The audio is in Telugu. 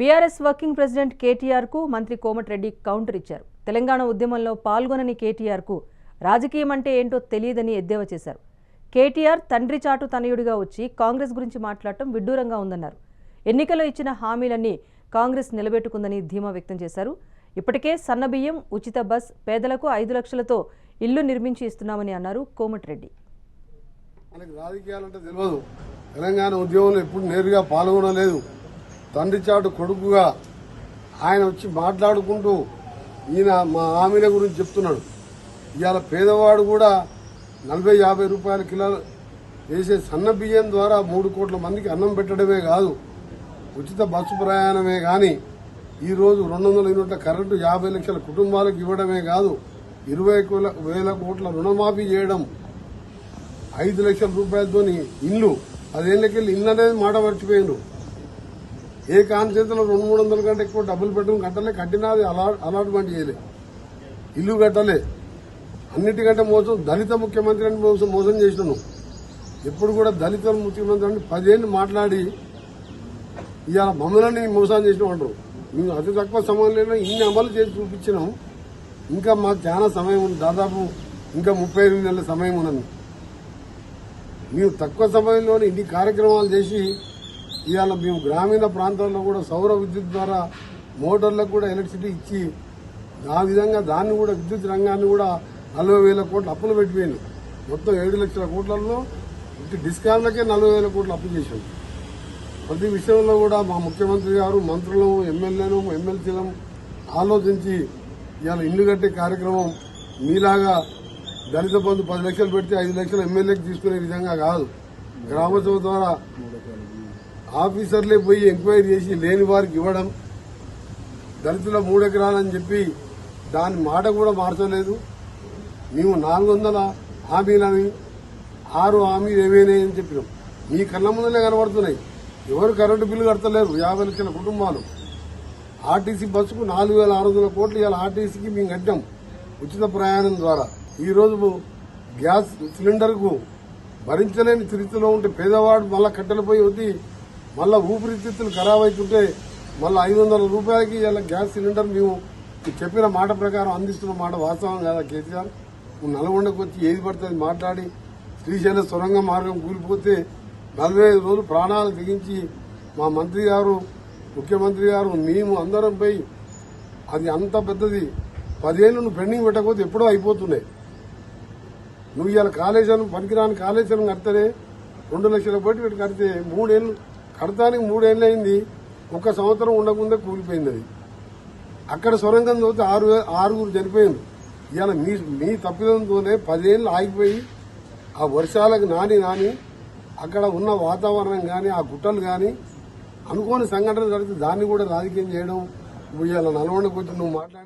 బీఆర్ఎస్ వర్కింగ్ ప్రెసిడెంట్ కేటీఆర్కు మంత్రి కోమటిరెడ్డి కౌంటర్ ఇచ్చారు. తెలంగాణ ఉద్యమంలో పాల్గొనని కేటీఆర్కు రాజకీయం అంటే ఏంటో తెలియదని ఎద్దేవా చేశారు. కేటీఆర్ తండ్రి చాటు తనయుడిగా వచ్చి కాంగ్రెస్ గురించి మాట్లాడటం విడ్డూరంగా ఉందన్నారు. ఎన్నికల్లో ఇచ్చిన హామీలన్నీ కాంగ్రెస్ నిలబెట్టుకుందని ధీమా వ్యక్తం చేశారు. ఇప్పటికే సన్నబియ్యం ఉచిత బస్ పేదలకు ఐదు లక్షలతో ఇల్లు నిర్మించి ఇస్తున్నామని అన్నారు కోమటిరెడ్డి. మనకి రాజకీయాలంటే తెలియదు తెలంగాణ ఉద్యమంలో ఎప్పుడు నేరుగా పాల్గొనలేదు. తండ్రి చాటు కొడుకుగా ఆయన వచ్చి మాట్లాడుకుంటూ ఈయన మా ఆమెల గురించి చెప్తున్నాడు. ఇవాళ పేదవాడు కూడా నలభై యాభై రూపాయల కిలో వేసే సన్న బియ్యం ద్వారా మూడు కోట్ల మందికి అన్నం పెట్టడమే కాదు ఉచిత బస్సు ప్రయాణమే కానీ ఈరోజు రెండు వందల యూనిట్ల కరెంటు యాభై లక్షల కుటుంబాలకు ఇవ్వడమే కాదు ఇరవై కోల- వేల కోట్ల రుణమాఫీ చేయడం ఐదు లక్షల రూపాయలతోని ఇల్లు పదేళ్ళకెళ్ళి ఇల్లు అనేది మాట మర్చిపోయిండు ఏ కాన్స్టిట్యూన్సీలో రెండు మూడు వందల కంటే ఎక్కువ డబ్బులు పెట్టడం కట్టలే కట్టినది అలా అలాట్మెంట్ చేయలే. ఇల్లు కట్టలే. అన్నిటికంటే మోసం దళిత ముఖ్యమంత్రి అని మోసం మోసం చేసినాను. ఎప్పుడు కూడా దళిత ముఖ్యమంత్రి అని పదేళ్ళు మాట్లాడి ఇవాళ మమ్మల్ని మోసం చేసిన అంటారు. మేము అతి తక్కువ సమయంలో ఇన్ని అమలు చేసి చూపించినాం. ఇంకా మాకు చాలా సమయం ఉంది. దాదాపు ఇంకా ముప్పై ఎనిమిది నెలల సమయం ఉన్నది. మేము తక్కువ సమయంలోనే ఇన్ని కార్యక్రమాలు చేసి ఇవాళ మేము గ్రామీణ ప్రాంతాల్లో కూడా సౌర విద్యుత్ ద్వారా మోటార్లకు కూడా ఎలక్ట్రిసిటీ ఇచ్చి ఆ విధంగా దాన్ని కూడా విద్యుత్ రంగాన్ని కూడా నలభై వేల కోట్లు అప్పులు పెట్టిపోయింది మొత్తం ఏడు లక్షల కోట్లలో డిస్కామ్లకే నలభై వేల కోట్లు అప్పు చేశాం. ప్రతి విషయంలో కూడా మా ముఖ్యమంత్రి గారు మంత్రులు ఎమ్మెల్యేలు ఎమ్మెల్సీలను ఆలోచించి ఇవాళ ఇల్లు కట్టే కార్యక్రమం మీలాగా దళిత బంధు పది లక్షలు పెడితే ఐదు లక్షలు ఎమ్మెల్యేకి తీసుకునే విధంగా కాదు. గ్రామ సభ ద్వారా ఆఫీసర్లే పోయి ఎంక్వైరీ చేసి లేని వారికి ఇవ్వడం. దళితుల మూడు ఎకరాలని చెప్పి దాని మాట కూడా మార్చలేదు. మేము నాలుగు వందల హామీలని ఆరు హామీలు ఏమైనాయని చెప్పినాం. మీ కళ్ళ ముందరే కనబడుతున్నాయి. ఎవరు కరెంటు బిల్లు కడతలేరు? యాభై లక్షల కుటుంబాలు. ఆర్టీసీ బస్సుకు నాలుగు వేల ఆరు వందల కోట్లు ఇవాళ ఆర్టీసీకి మేము కట్టాం ఉచిత ప్రయాణం ద్వారా. ఈ రోజు గ్యాస్ సిలిండర్కు భరించలేని స్థితిలో ఉంటే పేదవాడు మళ్ళా కట్టెలపోయి వద్ది మళ్ళా ఊపిరితిత్తులు ఖరాబ్ అవుతుంటే మళ్ళీ ఐదు వందల రూపాయలకి ఇలా గ్యాస్ సిలిండర్ మేము చెప్పిన మాట ప్రకారం అందిస్తున్న మాట వాస్తవం కదా కేసీఆర్ నువ్వు నల్గొండకు వచ్చి ఏది పడుతుంది మాట్లాడి శ్రీశైల సొరంగ మార్గం కూలిపోతే నలభై ఐదు రోజులు ప్రాణాలు తెగించి మా మంత్రి గారు ముఖ్యమంత్రి గారు మేము అందరం పోయి అది అంత పెద్దది. పదిహేను నువ్వు పెండింగ్ పెట్టకపోతే ఎప్పుడో అయిపోతున్నాయి. నువ్వు ఇవాళ కాళేశ్వరం పనికిరాని కాళేశ్వరం కడితేనే రెండు లక్షల కోట్లు పెట్టి కడితే మూడేళ్ళు కడతానికి మూడేళ్ళు అయింది ఒక సంవత్సరం ఉండకుండా కూలిపోయింది అది. అక్కడ సొరంగం తోతే ఆరు ఆరుగురు చనిపోయింది ఇవాళ మీ మీ తప్పిదంతోనే పదేళ్ళు ఆగిపోయి ఆ వర్షాలకు నాని నాని అక్కడ ఉన్న వాతావరణం కానీ ఆ గుట్టలు కానీ అనుకోని సంఘటన జరిగితే దాన్ని కూడా రాజకీయం చేయడం ఇవాళ నల్గొండకు వచ్చి నువ్వు మాట్లాడిన